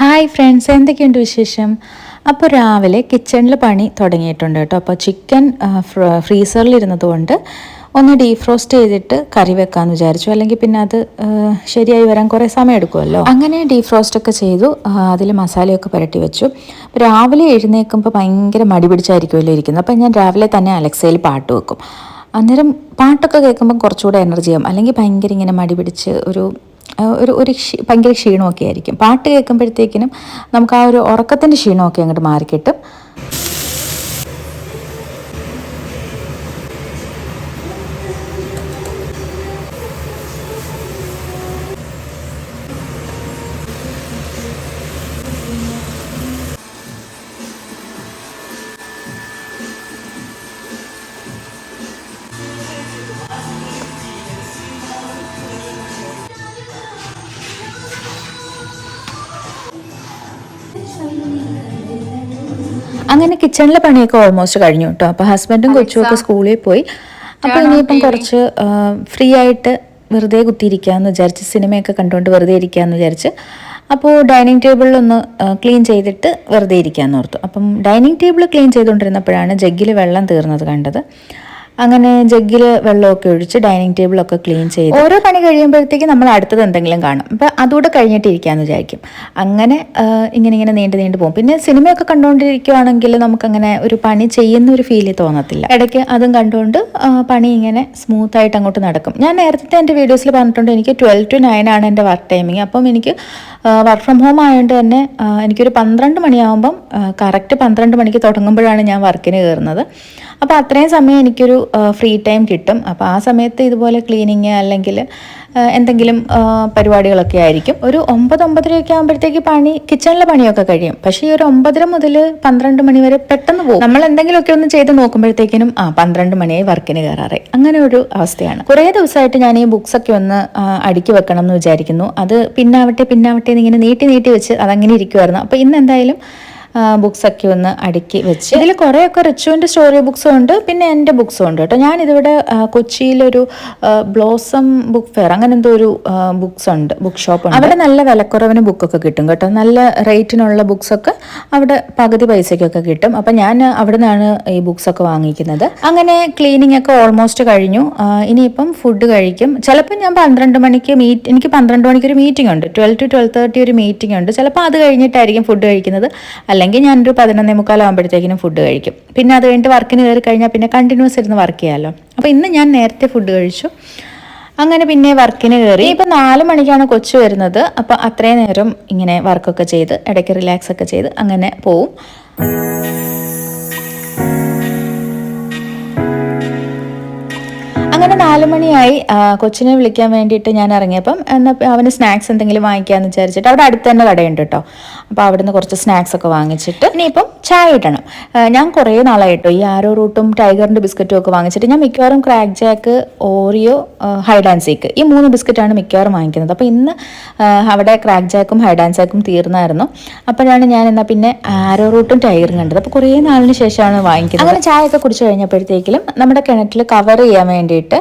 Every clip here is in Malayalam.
ഹായ് ഫ്രണ്ട്സ് എന്തൊക്കെയുണ്ട് വിശേഷം? അപ്പോൾ രാവിലെ കിച്ചണിൽ പണി തുടങ്ങിയിട്ടുണ്ട് കേട്ടോ. അപ്പോൾ ചിക്കൻ ഫ്രീസറിൽ ഇരുന്നതുകൊണ്ട് ഒന്ന് ഡീഫ്രോസ്റ്റ് ചെയ്തിട്ട് കറി വെക്കാമെന്ന് വിചാരിച്ചു. അല്ലെങ്കിൽ പിന്നെ അത് ശരിയായി വരാൻ കുറേ സമയം എടുക്കുമല്ലോ അങ്ങനെ ഡീഫ്രോസ്റ്റ് ഒക്കെ ചെയ്തു. അതിൽ മസാലയൊക്കെ പുരട്ടി വെച്ചു. രാവിലെ എഴുന്നേൽക്കുമ്പോൾ ഭയങ്കര മടി പിടിച്ചായിരിക്കുമല്ലോ ഇരിക്കുന്നത്. അപ്പോൾ ഞാൻ രാവിലെ തന്നെ അലക്സയിൽ പാട്ട് വെക്കും. അന്നേരം പാട്ടൊക്കെ കേൾക്കുമ്പോൾ കുറച്ചുകൂടെ എനർജി ആവും. അല്ലെങ്കിൽ ഭയങ്കര ഇങ്ങനെ മടി പിടിച്ച് ഒരു ഒരു ഒരു ഭയങ്കര ക്ഷീണമൊക്കെ ആയിരിക്കും. പാട്ട് കേൾക്കുമ്പോഴത്തേക്കിനും നമുക്ക് ആ ഒരു ഉറക്കത്തിന്റെ ക്ഷീണമൊക്കെ അങ്ങോട്ട് മാറിക്കിട്ടും. അങ്ങനെ കിച്ചണിലെ പണിയൊക്കെ ഓൾമോസ്റ്റ് കഴിഞ്ഞു കേട്ടോ. അപ്പോൾ ഹസ്ബൻഡും കൊച്ചും ഒക്കെ സ്കൂളിൽ പോയി. അപ്പോൾ ഇനിയിപ്പം കുറച്ച് ഫ്രീ ആയിട്ട് വെറുതെ കുത്തിയിരിക്കാമെന്ന് വിചാരിച്ച് സിനിമയൊക്കെ കണ്ടുകൊണ്ട് വെറുതെ ഇരിക്കാന്ന് വിചാരിച്ച് അപ്പോൾ ഡൈനിങ് ടേബിളിലൊന്ന് ക്ലീൻ ചെയ്തിട്ട് വെറുതെ ഇരിക്കാമെന്ന് ഓർത്തു. അപ്പം ഡൈനിങ് ടേബിൾ ക്ലീൻ ചെയ്തുകൊണ്ടിരുന്നപ്പോഴാണ് ജഗ്ഗിൽ വെള്ളം തീർന്നത് കണ്ടത്. അങ്ങനെ ജഗ്ഗിൽ വെള്ളമൊക്കെ ഒഴിച്ച് ഡൈനിങ് ടേബിളൊക്കെ ക്ലീൻ ചെയ്ത് ഓരോ പണി കഴിയുമ്പോഴത്തേക്കും നമ്മൾ അടുത്തത് എന്തെങ്കിലും കാണും. അപ്പം അതുകൂടെ കഴിഞ്ഞിട്ട് ഇരിക്കാമെന്ന് വിചാരിക്കും. അങ്ങനെ ഇങ്ങനെ ഇങ്ങനെ നീണ്ടു നീണ്ടു പോകും. പിന്നെ സിനിമയൊക്കെ കണ്ടുകൊണ്ടിരിക്കുകയാണെങ്കിൽ നമുക്കങ്ങനെ ഒരു പണി ചെയ്യുന്ന ഒരു ഫീൽ തോന്നത്തില്ല. ഇടയ്ക്ക് അതും കണ്ടുകൊണ്ട് പണി ഇങ്ങനെ സ്മൂത്ത് ആയിട്ട് അങ്ങോട്ട് നടക്കും. ഞാൻ നേരത്തെ എന്റെ വീഡിയോസിൽ പറഞ്ഞിട്ടുണ്ട് എനിക്ക് ട്വൽവ് ടു നയൻ ആണ് എന്റെ വർക്ക് ടൈമിങ് അപ്പം എനിക്ക് വർക്ക് ഫ്രം ഹോം ആയതുകൊണ്ട് തന്നെ എനിക്കൊരു പന്ത്രണ്ട് മണിയാകുമ്പം കറക്റ്റ് പന്ത്രണ്ട് മണിക്ക് തുടങ്ങുമ്പോഴാണ് ഞാൻ വർക്കിന് കയറുന്നത് അപ്പോൾ അത്രയും സമയം എനിക്കൊരു ഫ്രീ ടൈം കിട്ടും. അപ്പോൾ ആ സമയത്ത് ഇതുപോലെ ക്ലീനിങ് അല്ലെങ്കിൽ എന്തെങ്കിലും പരിപാടികളൊക്കെ ആയിരിക്കും. ഒരു ഒമ്പത് ഒമ്പതരയൊക്കെ ആകുമ്പോഴത്തേക്ക് പണി കിച്ചണിലെ പണിയൊക്കെ കഴിയും. പക്ഷേ ഈ ഒരു ഒമ്പതര മുതൽ പന്ത്രണ്ട് മണി വരെ പെട്ടെന്ന് പോകും. നമ്മൾ എന്തെങ്കിലുമൊക്കെ ഒന്ന് ചെയ്ത് നോക്കുമ്പോഴത്തേക്കിനും ആ പന്ത്രണ്ട് മണിയായി വർക്കിന് കയറാറേ. അങ്ങനെ ഒരു അവസ്ഥയാണ്. കുറേ ദിവസമായിട്ട് ഞാൻ ഈ ബുക്സ് ഒക്കെ ഒന്ന് അടുക്കി വെക്കണം എന്ന് വിചാരിക്കുന്നു. അത് പിന്നാവട്ടെ പിന്നാവട്ടെ എന്ന് ഇങ്ങനെ നീട്ടി നീട്ടി വെച്ച് അതങ്ങനെ ഇരിക്കുമായിരുന്നു അപ്പോൾ ഇന്ന് എന്തായാലും ബുക്സ് ഒക്കെ ഒന്ന് അടുക്കി വെച്ച്. ഇതിൽ കുറേയൊക്കെ റിച്ചുവിന്റെ സ്റ്റോറി ബുക്സും ഉണ്ട് പിന്നെ എന്റെ ബുക്സും ഉണ്ട് കേട്ടോ. ഞാനിതിവിടെ കൊച്ചിയിലൊരു ബ്ലോസം ബുക്ക് ഫെയർ അങ്ങനെ എന്തോ ഒരു ബുക്സ് ഉണ്ട് ബുക്ക് ഷോപ്പ് ഉണ്ട്. അവിടെ നല്ല വിലക്കുറവിന് ബുക്കൊക്കെ കിട്ടും കേട്ടോ. നല്ല റേറ്റിനുള്ള ബുക്സൊക്കെ അവിടെ പകുതി പൈസയ്ക്കൊക്കെ കിട്ടും. അപ്പം ഞാൻ അവിടെ നിന്നാണ് ഈ ബുക്സ് ഒക്കെ വാങ്ങിക്കുന്നത്. അങ്ങനെ ക്ലീനിങ് ഒക്കെ ഓൾമോസ്റ്റ് കഴിഞ്ഞു. ഇനിയിപ്പം ഫുഡ് കഴിക്കും. ചിലപ്പോൾ ഞാൻ പന്ത്രണ്ട് മണിക്ക് മീറ്റ് എനിക്ക് പന്ത്രണ്ട് മണിക്ക് ഒരു മീറ്റിംഗ് ഉണ്ട്. ട്വൽവ് ടു ട്വൽവ് തേർട്ടി ഒരു മീറ്റിംഗ് ഉണ്ട്. ചിലപ്പോൾ അത് കഴിഞ്ഞിട്ടായിരിക്കും ഫുഡ് കഴിക്കുന്നത്. അല്ലെങ്കിൽ ഞാനൊരു പതിനൊന്നേ മുക്കാലാകുമ്പോഴത്തേക്കിനും ഫുഡ് കഴിക്കും. പിന്നെ അത് കഴിഞ്ഞിട്ട് വർക്കിന് കയറി കഴിഞ്ഞാൽ പിന്നെ കണ്ടിന്യൂസ് ഇരുന്ന് വർക്ക് ചെയ്യാമല്ലോ അപ്പോൾ ഇന്ന് ഞാൻ നേരത്തെ ഫുഡ് കഴിച്ചു. അങ്ങനെ പിന്നെ വർക്കിന് കയറി. ഇപ്പം നാല് മണിക്കാണ് കൊച്ചു വരുന്നത്. അപ്പോൾ അത്രയും നേരം ഇങ്ങനെ വർക്കൊക്കെ ചെയ്ത് ഇടയ്ക്ക് റിലാക്സ് ഒക്കെ ചെയ്ത് അങ്ങനെ പോവും. നാല് മണിയായി കൊച്ചിനെ വിളിക്കാൻ വേണ്ടിയിട്ട് ഞാൻ ഇറങ്ങിയപ്പം എന്നാൽ അവന് സ്നാക്സ് എന്തെങ്കിലും വാങ്ങിക്കാമെന്ന് വിചാരിച്ചിട്ട് അവിടെ അടുത്ത് തന്നെ കടയുണ്ട് കേട്ടോ അപ്പോൾ അവിടുന്ന് കുറച്ച് സ്നാക്സ് ഒക്കെ വാങ്ങിച്ചിട്ട് ഇനിയിപ്പം ചായ ഇടണം ഞാൻ കുറേ നാളായിട്ടോ ഈ ആരോ റൂട്ടും ടൈഗറിന്റെ ബിസ്ക്കറ്റും ഒക്കെ വാങ്ങിച്ചിട്ട് ഞാൻ മിക്കവാറും Krack Jack Oreo Hide and Seek ഈ മൂന്ന് ബിസ്ക്കറ്റാണ് മിക്കവാറും വാങ്ങിക്കുന്നത്. അപ്പോൾ ഇന്ന് അവിടെ ക്രാക്ക് ജാക്കും ഹൈഡ് ആൻഡ് തീർന്നായിരുന്നു. അപ്പോഴാണ് ഞാൻ എന്നാൽ പിന്നെ ആരോ റൂട്ടും ടൈഗറും കണ്ടത്. അപ്പോൾ കുറേ നാളിന് ശേഷമാണ് വാങ്ങിക്കുന്നത്. അങ്ങനെ ചായ ഒക്കെ കുടിച്ചു കഴിഞ്ഞപ്പോഴത്തേക്കിലും നമ്മുടെ കിണറ്റിൽ കവർ ചെയ്യാൻ വേണ്ടിയിട്ട്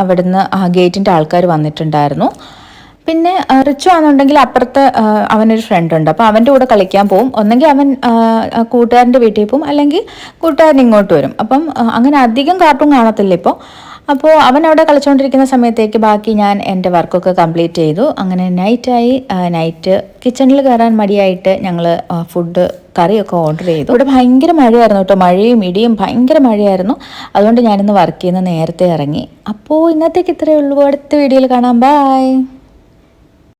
അവിടുന്ന് ആ ഗേറ്റിന്റെ ആൾക്കാർ വന്നിട്ടുണ്ടായിരുന്നു. പിന്നെ റിച്ചു ആണെന്നുണ്ടെങ്കിൽ അപ്പുറത്ത് അവനൊരു ഫ്രണ്ട് ഉണ്ട്. അപ്പോൾ അവന്റെ കൂടെ കളിക്കാൻ പോവും. ഒന്നെങ്കിൽ അവൻ കൂട്ടുകാരന്റെ വീട്ടിൽ പോവും. അല്ലെങ്കിൽ കൂട്ടുകാരൻ ഇങ്ങോട്ട് വരും. അപ്പം അങ്ങനെ അധികം കാർട്ടൂൺ കാണത്തില്ല ഇപ്പോൾ അപ്പോൾ അവൻ അവിടെ കളിച്ചുകൊണ്ടിരിക്കുന്ന സമയത്തേക്ക് ബാക്കി ഞാൻ എന്റെ വർക്കൊക്കെ കംപ്ലീറ്റ് ചെയ്തു. അങ്ങനെ നൈറ്റായി നൈറ്റ് കിച്ചണിൽ കയറാൻ മടിയായിട്ട് ഞങ്ങൾ ഫുഡ് കറിയൊക്കെ ഓർഡർ ചെയ്തു. ഇവിടെ ഭയങ്കര മഴയായിരുന്നു കേട്ടോ. മഴയും ഇടിയും ഭയങ്കര മഴയായിരുന്നു. അതുകൊണ്ട് ഞാനിന്ന് വർക്ക് ചെയ്യുന്ന നേരത്തെ ഇറങ്ങി. അപ്പോൾ ഇന്നത്തേക്ക് ഇത്രയേ ഉള്ളൂ. അടുത്ത വീഡിയോയിൽ കാണാം. ബൈ